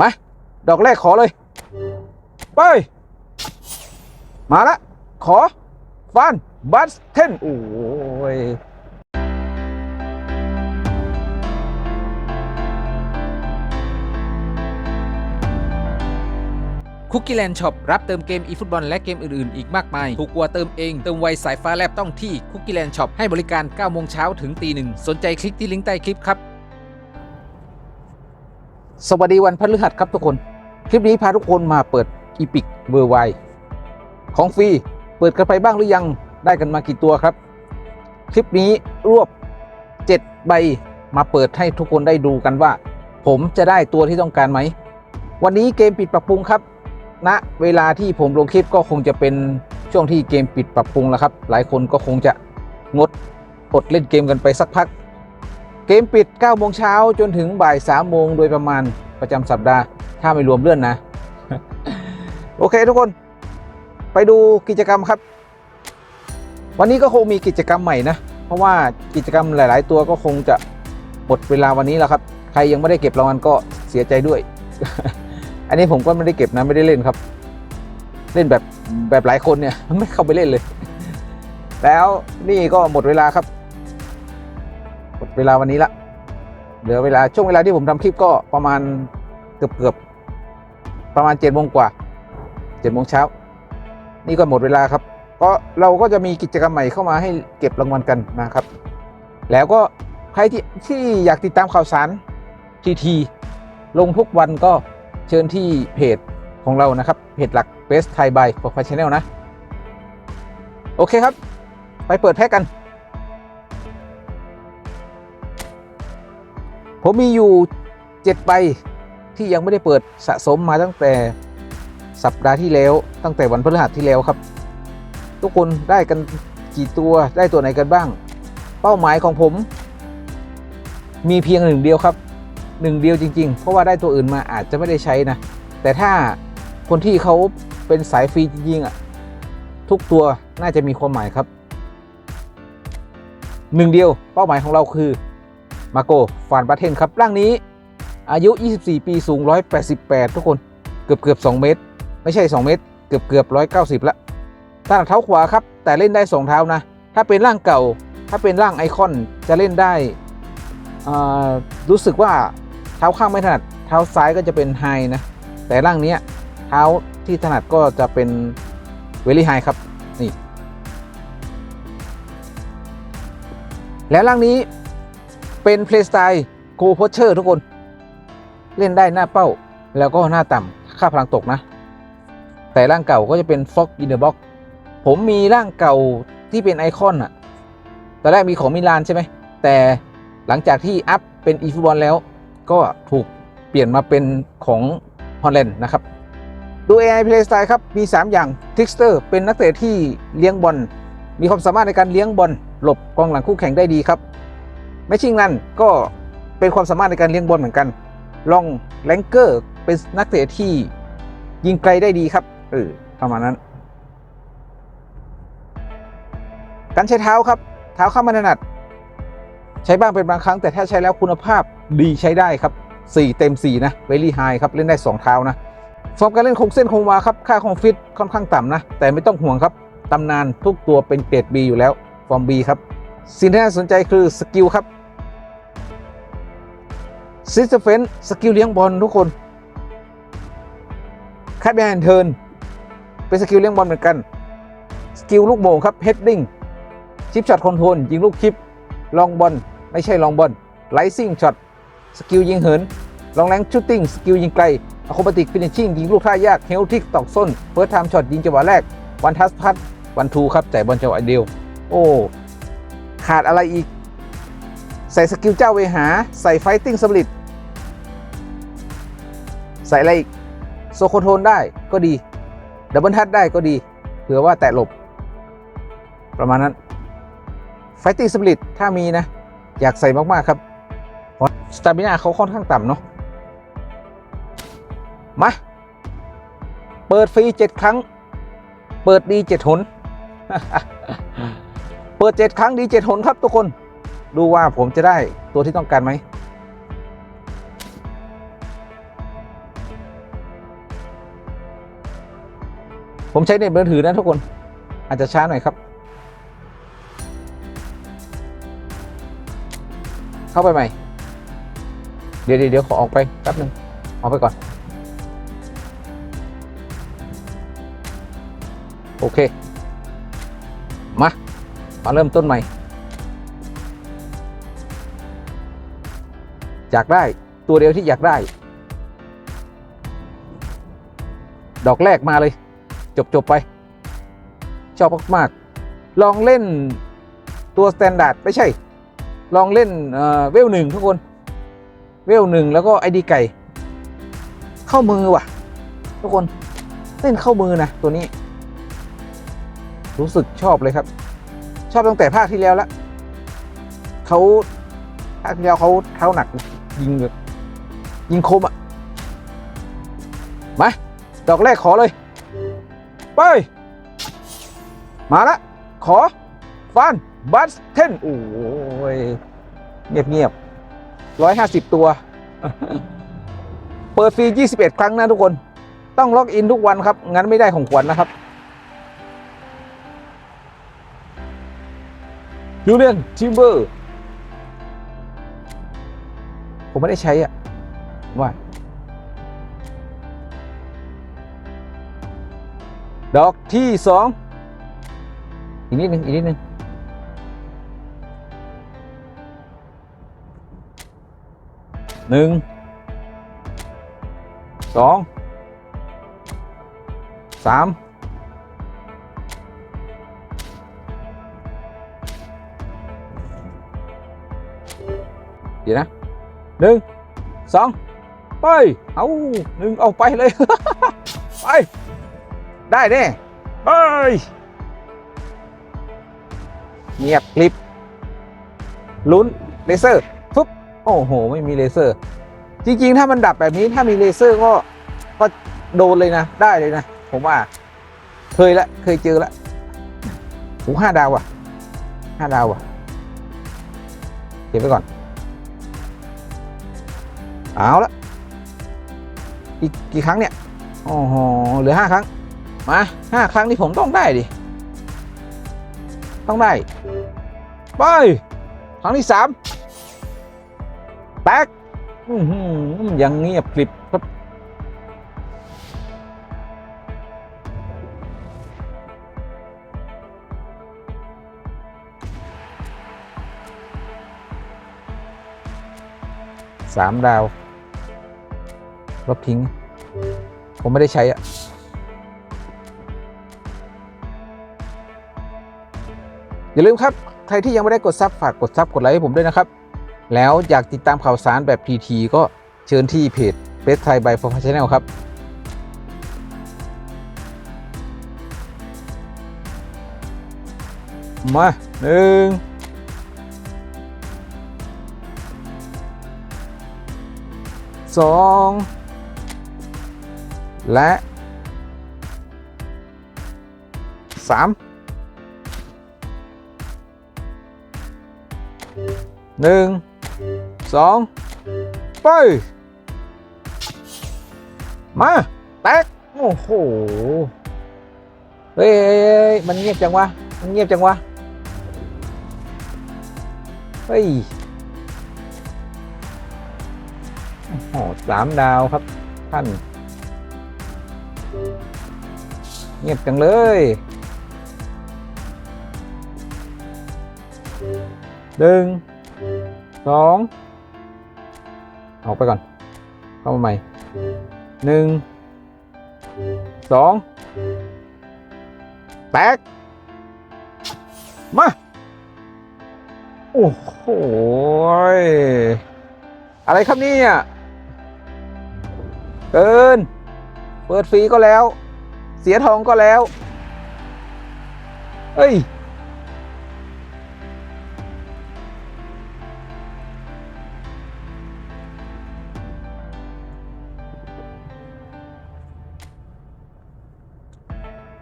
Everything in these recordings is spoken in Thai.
มา ดอกแรกขอเลย ไป มาละ ขอ ฟัน บัสเทน โอ้ยคุกกี้แลนด์ช็อปรับเติมเกม e ฟุตบอลและเกมอื่น ๆ อีกมากมาย ถูกกว่าเติมเอง เติมไวสายฟ้าแลบต้องที่คุกกี้แลนด์ช็อปให้บริการ9โมงเช้าถึงตีหนึ่งสนใจคลิกที่ลิงก์ใต้คลิปครับ สวัสดีวันพฤหัสครับทุกคน คลิปนี้พาทุกคนมาเปิดอีพิกเวอร์ไวของฟรีเปิดกันไปบ้างหรือยังได้กันมากี่ตัวครับ คลิปนี้รวบ 7 ใบมาเปิดให้ทุกคนได้ดูกันว่า ผมจะได้ตัวที่ต้องการไหม วันนี้เกมปิดปรับปรุงครับณนะเวลาที่ผมลงคลิปก็คงจะเป็นช่วงที่เกมปิดปรับปรุงแล้วครับ หลายคนก็คงจะงดอดเล่นเกมกันไปสักพัก เกมปิด9โมงเช้าจนถึงบ่าย3โมงโดยประมาณประจำสัปดาห์ ถ้าไม่รวมเลื่อนนะ โอเคทุกคน ไปดูกิจกรรมครับ วันนี้ก็คงมีกิจกรรมใหม่นะ เพราะว่ากิจกรรมหลาย ๆ ตัวก็คงจะหมดเวลาวันนี้แล้วครับ ใครยังไม่ได้เก็บรางวัลก็เสียใจด้วย อันนี้ผมก็ไม่ได้เก็บนะไม่ได้เล่นครับ เล่นแบบแบบหลายคนเนี่ยไม่เข้าไปเล่นเลย แล้วนี่ก็หมดเวลาครับ เวลาวันนี้ละเหลือเวลาช่วงเวลาที่ผมทำคลิปก็ประมาณเกือบเกือบประมาณเจ็ดโมงกว่าเจ็ดโมงเช้า นี่ก็หมดเวลาครับ ก็เราก็จะมีกิจกรรมใหม่เข้ามาให้เก็บรางวัลกันนะครับ แล้วก็ใครที่ที่อยากติดตามข่าวสารทีทีลงทุกวันก็เชิญที่เพจของเรานะครับ เพจหลัก Best Thai by Professional นะ โอเคครับ ไปเปิดแพ็กกัน ผมมีอยู่7ใบที่ยังไม่ได้เปิดสะสมมาตั้งแต่สัปดาห์ที่แล้ว ตั้งแต่วันพฤหัสที่แล้วครับ ทุกคนได้กันกี่ตัวได้ตัวไหนกันบ้าง เป้าหมายของผม มีเพียงหนึ่งเดียวครับหนึ่งเดียวจริง ๆ เพราะว่าได้ตัวอื่นมาอาจจะไม่ได้ใช้นะ แต่ถ้าคนที่เขาเป็นสายฟรีจริงๆอะทุกตัวน่าจะมีความหมายครับหนึ่งเดียวเป้าหมายของเราคือ มาโกฟานบัตเทนครับร่างนี้อายุ 24 ปีสูง 188 ทุกคนเกือบเกือบ 2 เมตร ไม่ใช่ 2 เมตร เกือบเกือบ 190 ละถนัดเท้าขวาครับ แต่เล่นได้ 2 เท้านะ ถ้าเป็นร่างเก่า ถ้าเป็นร่างไอคอนจะเล่นได้อ่ารู้สึกว่าเท้าข้างไม่ถนัด เท้าซ้ายก็จะเป็นไฮนะ แต่ร่างนี้เท้าที่ถนัดก็จะเป็นเวลี่ไฮครับ นี่ และร่างนี้ เป็นเพลย์สไตล์โกโพเชอร์ทุกคน เล่นได้หน้าเป้า แล้วก็หน้าต่ำค่าพลังตกนะ แต่ร่างเก่าก็จะเป็นฟ็อกอินเดอร์บ็อกผมมีร่างเก่าที่เป็นไอคอนอะตอนแรกมีของมิลานใช่ไหม แต่หลังจากที่อัพเป็นอีฟุตบอลแล้ว ก็ถูกเปลี่ยนมาเป็นของฮอลแลนด์นะครับ ดู AI Play Style ครับ มี 3 อย่างทิกสเตอร์เป็นนักเตะที่เลี้ยงบอลมีความสามารถในการเลี้ยงบอลหลบกองหลังคู่แข่งได้ดีครับ แมชชิ่งนั่นก็เป็นความสามารถในการเลี้ยงบอลเหมือนกัน ลองแลงเกอร์เป็นนักเตะที่ยิงไกลได้ดีครับ เออ ประมาณนั้น การใช้เท้าครับ เท้าข้ามไม่ถนัด ใช้บ้างเป็นบางครั้ง แต่ถ้าใช้แล้วคุณภาพดีใช้ได้ครับ 4 เต็ม 4 นะเวลี่ไฮครับ เล่นได้ 2 เท้านะฟอร์มการเล่นคงเส้นคงวาครับ ค่าคงฟิตค่อนข้างต่ำนะ แต่ไม่ต้องห่วงครับ ตำนานทุกตัวเป็นเกรด B อยู่แล้ว ฟอร์ม B ครับ สิ่งที่น่าสนใจคือสกิลครับซิสเฟนสกิลเลี้ยงบอลทุกคนคัดแบนเทิร์นเป็นสกิลเลี้ยงบอลเหมือนกัน สกิลลูกโมงครับเฮดดิ้งชิปช็อตคอนโทรลยิงลูกชิปลองบอลไม่ใช่ลองบอลไลซิ่งช็อตสกิลยิงเหินลองแรงชูตติ้งสกิลยิงไกลอะโคบติกฟินิชชิ่งยิงลูกท่ายากเฮลทิกตอกส้นเฟิร์สไทม์ช็อตยิงจังหวะแรกวันทัสพัทวันทูครับแต่บอลจังหวะเดียว โอ้ ขาดอะไรอีก ใส่สกิลเจ้าเวหา ใส่ไฟติ้งสลิดใส่อะไรอีก โซโคโทนได้ก็ดี ดับเบิลทัชได้ก็ดี เผื่อว่าแตะหลบ ประมาณนั้นไฟติ้งสลิดถ้ามีนะ อยากใส่มาก ๆ ครับเพราะสตามินาเขาค่อนข้างต่ำเนาะมา เปิดฟรีเจ็ดครั้ง เปิดดีเจ็ดหน ปิด 7 ครั้งดี7หนครับทุกคน ดูว่าผมจะได้ตัวที่ต้องการไหมผมใช้ใน็ตมือถือนะทุกคน อาจจะช้าหน่อยครับ เข้าไปใหม่ เดี๋ยวเดี๋ยวขอออกไปแป๊บนึงออกไปก่อน โอเค มาเริ่มต้นใหม่ อยากได้ตัวเดียวที่อยากได้ ดอกแรกมาเลย จบจบไป ชอบมากๆลองเล่นตัวสแตนดาร์ดไม่ใช่ ลองเล่นเวลหนึ่งทุกคน เวลหนึ่งแล้วก็ไอดีไก่ เข้ามือว่ะ ทุกคนเล่นเข้ามือนะตัวนี้ รู้สึกชอบเลยครับ ชอบตั้งแต่ภาคที่แล้วละเขาภาคที่แล้วเขาเท้าหนัก ยิงแบบยิงคมอะมาดอกแรกขอเลยไปมาละ ขอฟันบัสเทนโอ้ยเงียบเงียบร้อยห้าสิบตัว เปิดฟรียี่สิบเอ็ดครั้งนะทุกคน ต้องล็อกอินทุกวันครับ งั้นไม่ได้ของขวัญนะครับ ยูเลียนทิมเบอร์ ผมไม่ได้ใช้อะว่าดอกที่สองอีกนิดหนึ่งอีกนิดหนึ่งหนึ่งสองสาม เดี๋ยวนะหนึ่งสองไป เอาหนึ่งเอาไปเลย ไป ได้แน่เฮ้ยเงียบคลิปลุ้นเลเซอร์ฟุ๊บโอ้โห ไม่มีเลเซอร์ จริง ๆ ถ้ามันดับแบบนี้ถ้ามีเลเซอร์ก็ก็โดนเลยนะ ได้เลยนะ ผมว่า เคยละเคยเจอละหูห้าดาวอะห้าดาวอะเก็บไว้ก่อน เอาละอีกกี่ครั้งเนี่ยโอ้โหเหลือห้าครั้ง มาห้าครั้งนี้ผมต้องได้ดิ ต้องได้ ไป ครั้งที่สามแตกยังเงียบกริบครับสามดาว ลบทิ้งผมไม่ได้ใช้อะอย่าลืมครับ ใครที่ยังไม่ได้กดซับฝากกดซับกดไลค์ให้ผมด้วยนะครับ แล้วอยากติดตามข่าวสารแบบทีๆก็เชิญที่เพจเบสไทยบายฟอร์ฟชแนลครับมาหนึ่งสอง และสามหนึ่งสองไป มา แตก โอ้โหเฮ้ยเฮ้ยเฮ้ย มันเงียบจังวะ มันเงียบจังวะ เฮ้ย โอ้โหสามดาวครับท่าน เงียบจังเลย หนึ่ง สอง ออกไปก่อน เข้ามาใหม่ หนึ่ง สอง แตก มา โอ้โห อะไรครับเนี่ยเกิน เปิดฟรีก็แล้ว เสียทองก็แล้วเฮ้ย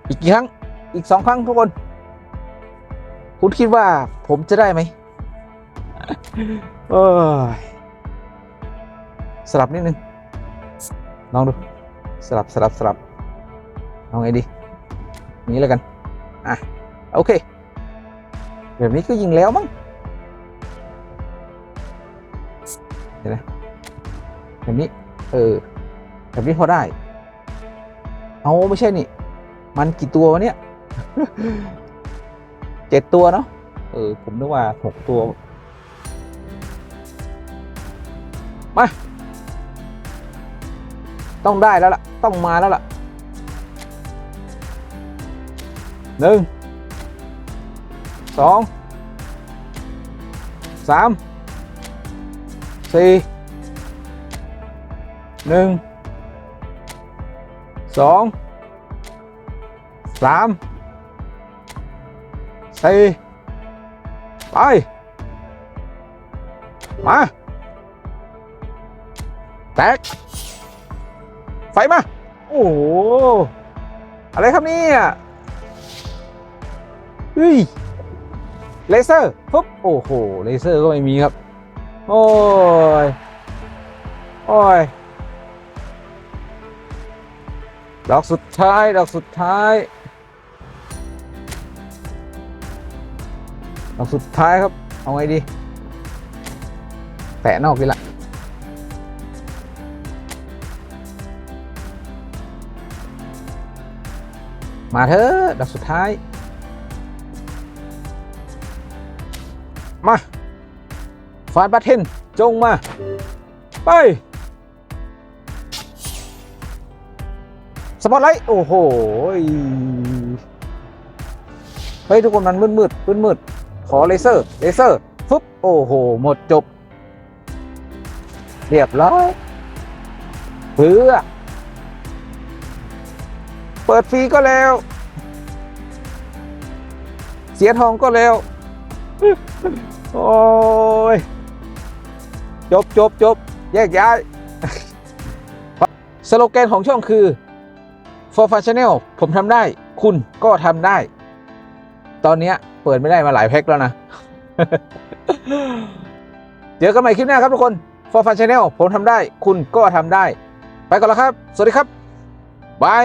อีกกี่ครั้ง อีกสองครั้งทุกคน คุณคิดว่าผมจะได้ไหมเอ้ยสลับนิดนึงลองดู สลับสลับสลับ เอาไงดีนี้แล้วกัน อะ โอเค แบบนี้ก็ยิงแล้วมั้งเดี๋ยวนะแบบนี้ เออ แบบนี้พอได้ เอาไม่ใช่นี่ มันกี่ตัววะเนี่ยเจ็ดตัวเนาะ เออ ผมนึกว่าหกตัว มา ต้องได้แล้วล่ะ ต้องมาแล้วล่ะ หนึ่งสองสามสี่หนึ่งสองสามสี่ไป มา แตก ไฟมา โอ้โห อะไรครับเนี่ย เฮ้ยเลเซอร์ปุ๊บโอ้โหเลเซอร์ก็ไม่มีครับ โอ้ยโอ้ยดอกสุดท้ายดอกสุดท้ายดอกสุดท้ายครับ เอาไงดี แตะนอกดีละมาเถอะดอกสุดท้าย มาฟาดบัตเทนจงมา ไปสปอตไลท์ โอ้โห เฮ้ย ทุกคนมันมืดมืดมืดมืดขอเลเซอร์ เลเซอร์ ฟึบ โอ้โห หมดจบ เรียบร้อยเพื่อเปิดฟรีก็แล้ว เสียทองก็แล้ว โอ้ย จบจบจบแยกย้าย สโลแกนของช่องคือ for fun channel ผมทำได้ คุณก็ทำได้ ตอนนี้เปิดไม่ได้มาหลายแพ็คแล้วนะ เจอกันใหม่คลิปหน้าครับทุกคน for fun channel ผมทำได้ คุณก็ทำได้ ไปก่อนแล้วครับ สวัสดีครับบาย